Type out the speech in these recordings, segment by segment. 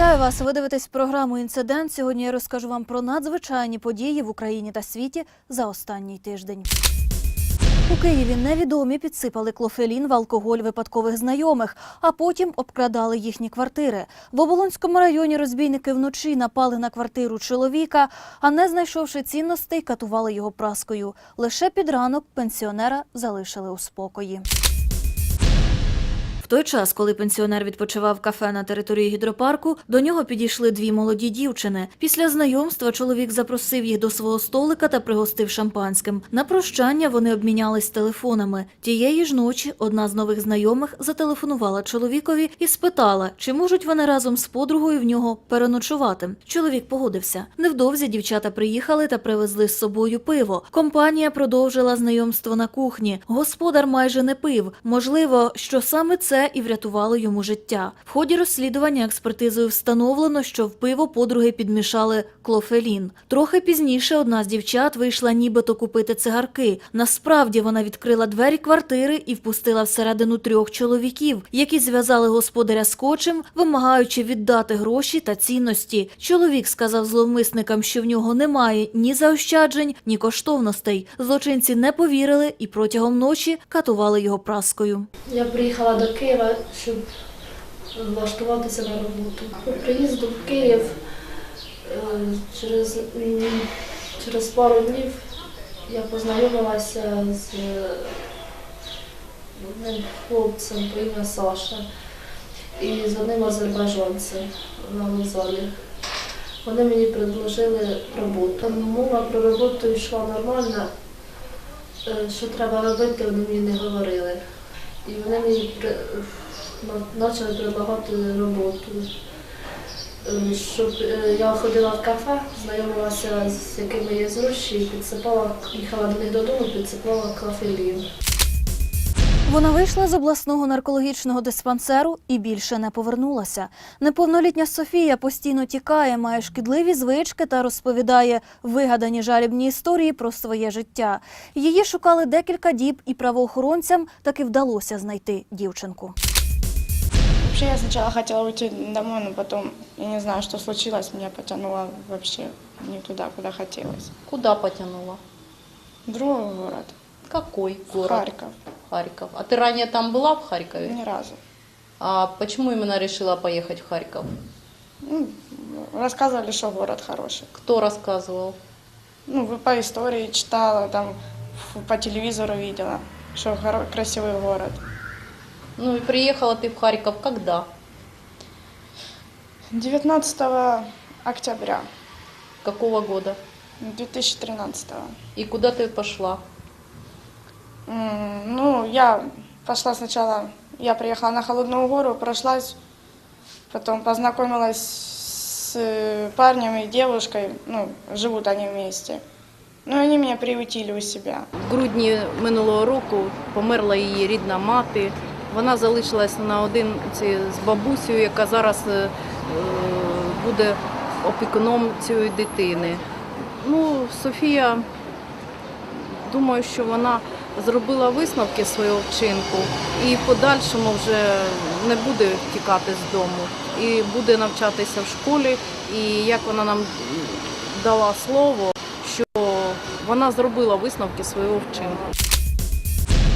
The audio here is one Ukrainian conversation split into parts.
Вітаю вас! Ви дивитесь програму Інцидент. Сьогодні я розкажу вам про надзвичайні події в Україні та світі за останній тиждень. У Києві невідомі підсипали клофелін в алкоголь випадкових знайомих, а потім обкрадали їхні квартири. В Оболонському районі розбійники вночі напали на квартиру чоловіка, а не знайшовши цінностей, катували його праскою. Лише під ранок пенсіонера залишили у спокої. Той час, коли пенсіонер відпочивав кафе на території гідропарку, до нього підійшли дві молоді дівчини. Після знайомства чоловік запросив їх до свого столика та пригостив шампанським. На прощання вони обмінялись телефонами. Тієї ж ночі одна з нових знайомих зателефонувала чоловікові і спитала, чи можуть вони разом з подругою в нього переночувати. Чоловік погодився. Невдовзі дівчата приїхали та привезли з собою пиво. Компанія продовжила знайомство на кухні. Господар майже не пив. Можливо, що саме це і врятувало йому життя. В ході розслідування експертизою встановлено, що в пиво подруги підмішали клофелін. Трохи пізніше одна з дівчат вийшла нібито купити цигарки. Насправді вона відкрила двері квартири і впустила всередину трьох чоловіків, які зв'язали господаря скотчем, вимагаючи віддати гроші та цінності. Чоловік сказав зловмисникам, що в нього немає ні заощаджень, ні коштовностей. Злочинці не повірили і протягом ночі катували його праскою. Я приїхала до Києва, щоб влаштуватися на роботу. По приїзду в Київ е, через, через пару днів я познайомилася з е, одним хлопцем ім'я Саша і з одним азербайджанцем на Лозалі. Вони мені предложили роботу. Мова про роботу йшла нормально. Е, Що треба робити, вони мені не говорили. І вони мені почали предлагати роботу. Е, Щоб е, я ходила в кафе, знайомилася з якими є зручні, підсипала, їхала до них додому, підсипала кафелін. Вона вийшла з обласного наркологічного диспансеру і більше не повернулася. Неповнолітня Софія постійно тікає, має шкідливі звички та розповідає вигадані жалібні історії про своє життя. Її шукали декілька діб, і правоохоронцям таки вдалося знайти дівчинку. Вообще я сначала хотела уйти домой, но потом, я не знаю, что случилось, меня потянуло вообще не туда, куда хотелось. Куда потянула? В Другой город, Какой город? Харьков, Харьков. А ты ранее там была в Харькове? ни разу. А почему именно решила поехать в Харьков? Ну, рассказывали, что город хороший. Кто рассказывал? Ну, вы по истории читала, там по телевизору видела, что красивый город. Ну и приехала ты в Харьков когда? 19 октября Какого года? 2013. И куда ты пошла? Ну, я пошла сначала, я приехала на Холодную гору, прошлась, потом познакомилась с э, парнем и девушкой, ну, живут они вместе. Ну, и они меня приютили у себя. В грудні минулого року померла її рідна мати. Вона залишилась наодинці з бабусею, яка зараз е, буде опікуном цієї дитини. Ну, Софія, думаю, що вона зробила висновки свого вчинку і в подальшому вже не буде втікати з дому і буде навчатися в школі. І як вона нам дала слово, що вона зробила висновки свого вчинку.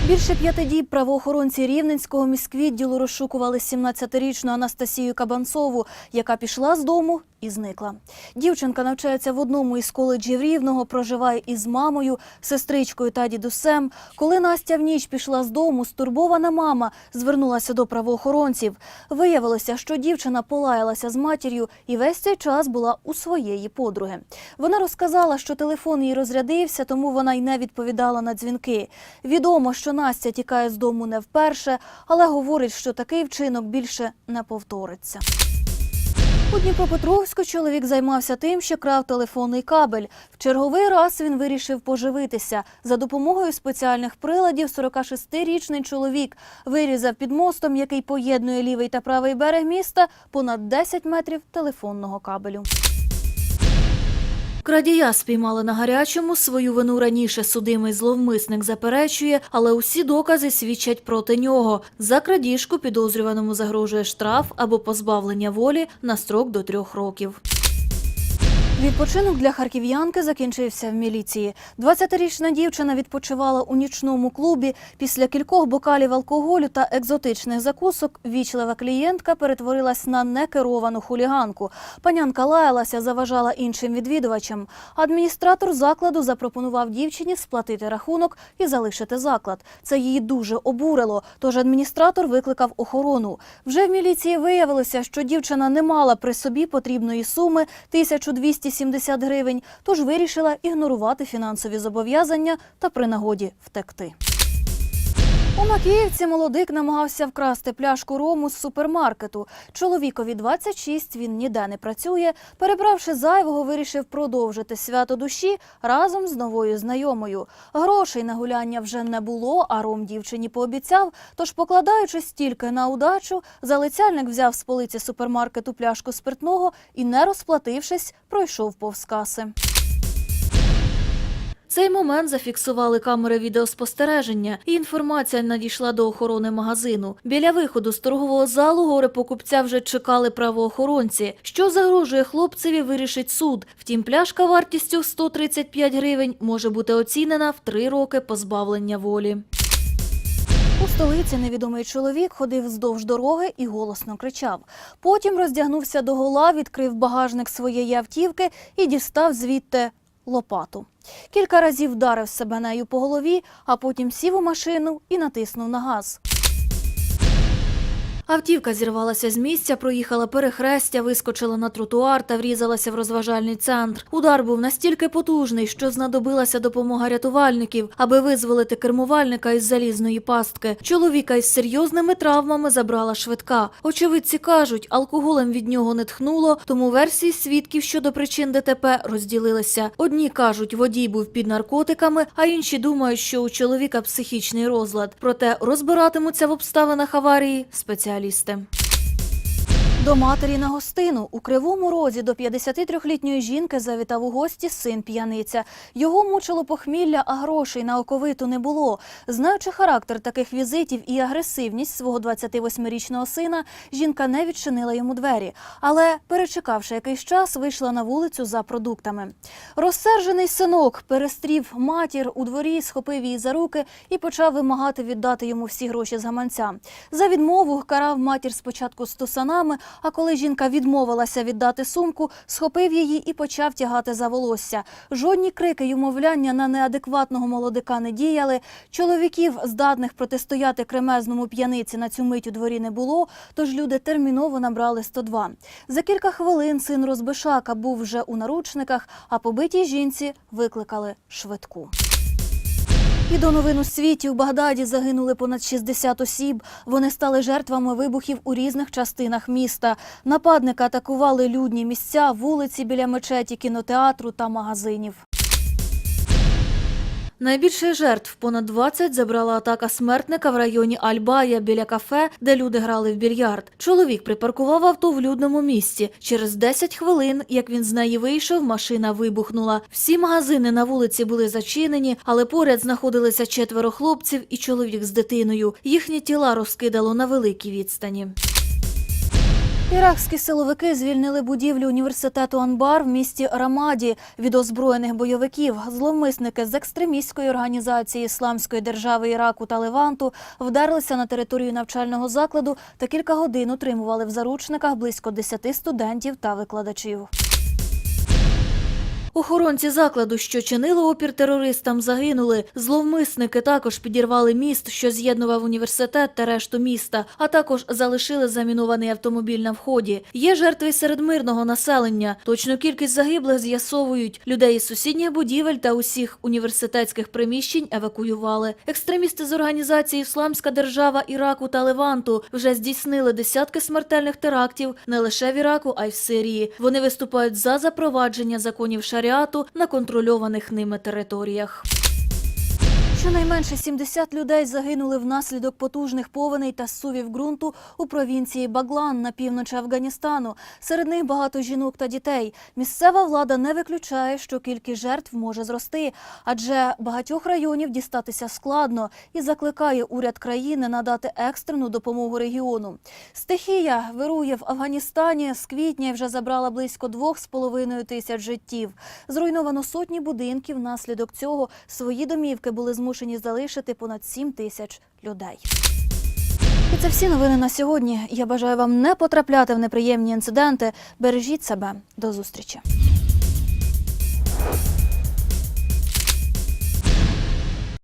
Більше п'яти діб правоохоронці Рівненського міськвідділу розшукували 17-річну Анастасію Кабанцову, яка пішла з дому і зникла. Дівчинка навчається в одному із коледжів Рівного, проживає із мамою, сестричкою та дідусем. Коли Настя в ніч пішла з дому, стурбована мама звернулася до правоохоронців. Виявилося, що дівчина полаялася з матір'ю і весь цей час була у своєї подруги. Вона розказала, що телефон їй розрядився, тому вона й не відповідала на дзвінки. Відомо, що Настя тікає з дому не вперше, але говорить, що такий вчинок більше не повториться. У Дніпропетровську чоловік займався тим, що крав телефонний кабель. В черговий раз він вирішив поживитися. За допомогою спеціальних приладів 46-річний чоловік вирізав під мостом, який поєднує лівий та правий берег міста, понад 10 метрів телефонного кабелю. Крадія спіймали на гарячому. Свою вину раніше судимий зловмисник заперечує, але усі докази свідчать проти нього. За крадіжку підозрюваному загрожує штраф або позбавлення волі на строк до трьох років. Відпочинок для харків'янки закінчився в міліції. 20-річна дівчина відпочивала у нічному клубі. Після кількох бокалів алкоголю та екзотичних закусок вічлива клієнтка перетворилась на некеровану хуліганку. Панянка лаялася, заважала іншим відвідувачам. Адміністратор закладу запропонував дівчині сплатити рахунок і залишити заклад. Це її дуже обурило. Тож адміністратор викликав охорону. Вже в міліції виявилося, що дівчина не мала при собі потрібної суми 1270 гривень, тож вирішила ігнорувати фінансові зобов'язання та при нагоді втекти. У Макіївці молодик намагався вкрасти пляшку рому з супермаркету. Чоловікові 26, він ніде не працює. Перебравши зайвого, вирішив продовжити свято душі разом з новою знайомою. Грошей на гуляння вже не було, а ром дівчині пообіцяв. Тож, покладаючись тільки на удачу, залицяльник взяв з полиці супермаркету пляшку спиртного і, не розплатившись, пройшов повз каси. Цей момент зафіксували камери відеоспостереження, і інформація надійшла до охорони магазину. Біля виходу з торгового залу горе покупця вже чекали правоохоронці. Що загрожує хлопцеві, вирішить суд. Втім, пляшка вартістю 135 гривень може бути оцінена в три роки позбавлення волі. У столиці невідомий чоловік ходив вздовж дороги і голосно кричав. Потім роздягнувся догола, відкрив багажник своєї автівки і дістав звідти лопату. Кілька разів вдарив себе нею по голові, а потім сів у машину і натиснув на газ. Автівка зірвалася з місця, проїхала перехрестя, вискочила на тротуар та врізалася в розважальний центр. Удар був настільки потужний, що знадобилася допомога рятувальників, аби визволити кермувальника із залізної пастки. Чоловіка із серйозними травмами забрала швидка. Очевидці кажуть, алкоголем від нього не тхнуло, тому версії свідків щодо причин ДТП розділилися. Одні кажуть, водій був під наркотиками, а інші думають, що у чоловіка психічний розлад. Проте розбиратимуться в обставинах аварії спеціалісти. До матері на гостину у кривому розі до 53-літньої жінки завітав у гості син п'яниця. Його мучило похмілля, а грошей на оковиту не було. Знаючи характер таких візитів і агресивність свого 28-річного сина, жінка не відчинила йому двері. Але, перечекавши якийсь час, вийшла на вулицю за продуктами. Розсержений синок перестрів матір у дворі, схопив її за руки і почав вимагати віддати йому всі гроші з гаманця. За відмову карав матір спочатку стусанами, а коли жінка відмовилася віддати сумку, схопив її і почав тягати за волосся. Жодні крики й умовляння на неадекватного молодика не діяли. Чоловіків, здатних протистояти кремезному п'яниці на цю мить у дворі не було, тож люди терміново набрали 102. За кілька хвилин син Розбишака був вже у наручниках, а побитій жінці викликали швидку. І до новин у світі у Багдаді загинули понад 60 осіб. Вони стали жертвами вибухів у різних частинах міста. Нападника атакували людні місця, вулиці біля мечеті, кінотеатру та магазинів. Найбільше жертв понад 20 забрала атака смертника в районі Альбая біля кафе, де люди грали в більярд. Чоловік припаркував авто в людному місці. Через 10 хвилин, як він з неї вийшов, машина вибухнула. Всі магазини на вулиці були зачинені, але поряд знаходилися четверо хлопців і чоловік з дитиною. Їхні тіла розкидало на великій відстані. Іракські силовики звільнили будівлю університету Анбар в місті Рамаді від озброєних бойовиків. Зловмисники з екстремістської організації Ісламської держави Іраку та Леванту вдарилися на територію навчального закладу та кілька годин утримували в заручниках близько 10 студентів та викладачів. Охоронці закладу, що чинили опір терористам, загинули. Зловмисники також підірвали міст, що з'єднував університет та решту міста, а також залишили замінований автомобіль на вході. Є жертви серед мирного населення. Точну кількість загиблих з'ясовують. Людей із сусідніх будівель та усіх університетських приміщень евакуювали. Екстремісти з організації Ісламська держава Іраку та Леванту вже здійснили десятки смертельних терактів не лише в Іраку, а й в Сирії. Вони виступають за запровадження законів шаріату на контрольованих ними територіях. Щонайменше 70 людей загинули внаслідок потужних повеней та сувів ґрунту у провінції Баглан на півночі Афганістану. Серед них багато жінок та дітей. Місцева влада не виключає, що кількість жертв може зрости, адже багатьох районів дістатися складно і закликає уряд країни надати екстрену допомогу регіону. Стихія вирує в Афганістані з квітня і вже забрала близько двох з половиною тисяч життів. Зруйновано сотні будинків. Внаслідок цього свої домівки були змушені залишити понад 7 тисяч людей. І це всі новини на сьогодні. Я бажаю вам не потрапляти в неприємні інциденти. Бережіть себе. До зустрічі.